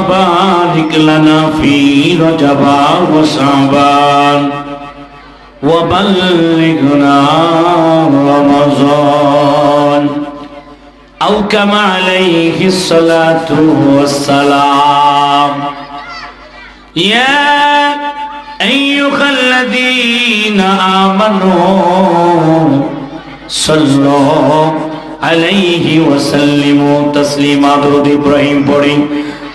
بارك لنا في رجب وشعبان. وبلغنا رمضان. أو كما عليه الصلاة والسلام. يا أيها الذين آمنوا صلوا عليه وسلموا تسليما درود إبراهيم পড়ি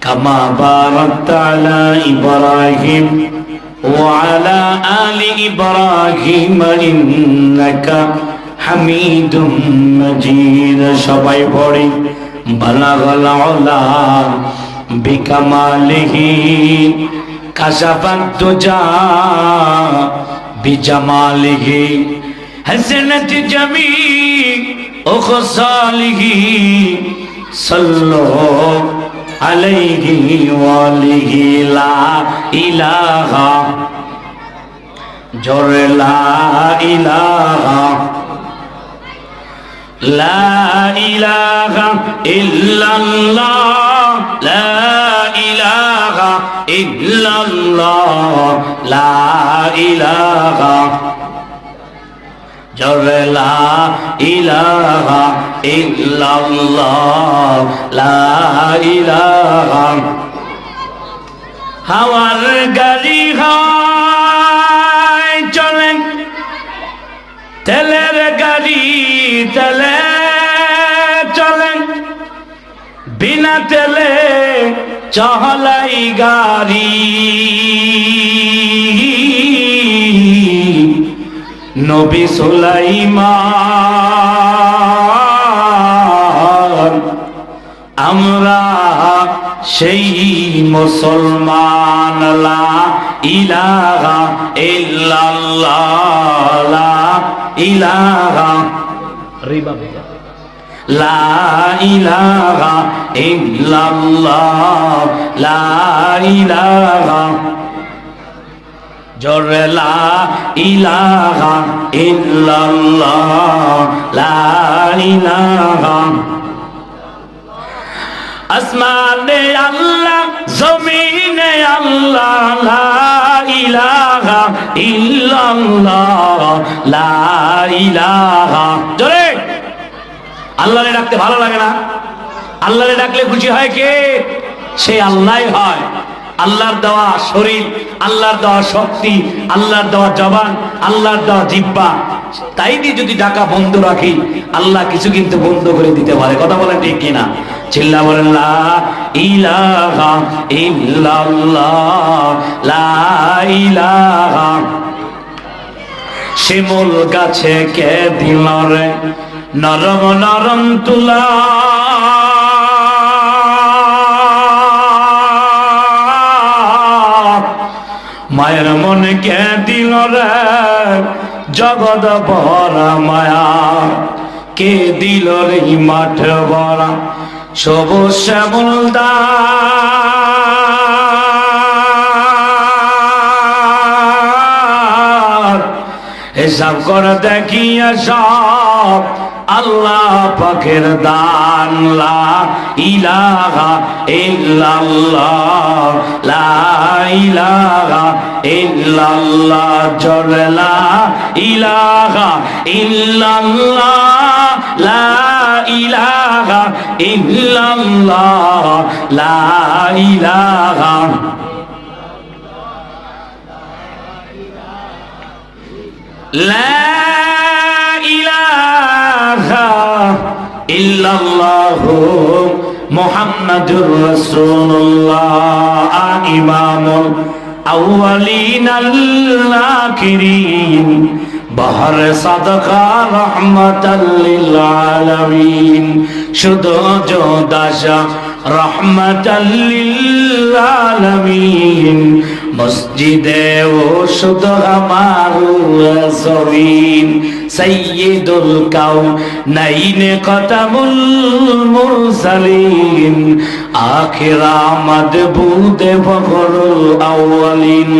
كما باركت على إبراهيم وعلى آل إبراهيم إنك حميد مجيد شبعي بوري بلغ العلا بكماله كشف الدجى بجماله حسنت جميع أخصاله صلوا আলাইহি ওয়ালিহি লা ইলাহা। জোরে লা ইলাহা। লা ইলাহা ইল্লাল্লাহ। লা ইলাহা ইল্লাল্লাহ। লা ইলাহা। জোরে হাওয়ার গাড়ি হাই চলে তেলের গাড়ি তেলে চলে। বিনা তেলে চহলাই গাড়ি। নবী সুলাইমান আমরা সেই মুসলমান লা ইলাহা ইল্লাল্লাহ লা ইলাহা রিবা লা ইলাহা ইল্লাল্লাহ লা ইলাহা জোরে লা ইলাহা ইল্লাল্লাহ, লা ইলাহা। আসমানে আল্লাহ, জমিনে আল্লাহ, লা ইলাহা ইল্লাল্লাহ, লা ইলাহা। জোরে। আল্লাহরে ডাকতে ভালো লাগে না? আল্লাহরে ডাকলে খুশি হয় কে? সে আল্লাহই হয়। আল্লাহর দেওয়া শরীর, আল্লাহর দেওয়া শক্তি, আল্লাহর দেওয়া জবান, আল্লাহর দেওয়া জিব্বা। তাই দিয়ে যদি ডাকা বন্ধ রাখি, আল্লাহ কিছু কিন্তু বন্ধ করে দিতে পারে। কথা বলেন ঠিক কিনা? চিল্লা বলেন, লা ইলাহা ইল্লাল্লাহ, লা ইলাহা। শিমুল গাছে কে দিল রে? নরম নরম তুলা। মায়ের মনে কে দিল রে? জগৎ ভরা মায়া। কে দিল রে মাঠ ভরা? সবুজ শ্যামল হিসাব করে দেখিয়া সব আল্লাহ পাখের দান লা ইলাহা ইল্লাল্লাহ মোহাম্মদুর রসুল্লাহ ইমামুল আউয়ালিন আল্লাকিরিন বহর সাদকা রহমতাল্লিল আলামিন। শুধু যোদাশা রহমতাল্লিল মসজিদে ও শুধু আমার জমিন সৈয়দুল কাউ নাইনে কতামুল আখেরা আমদ বুদে ফখরুল আউয়ালিন।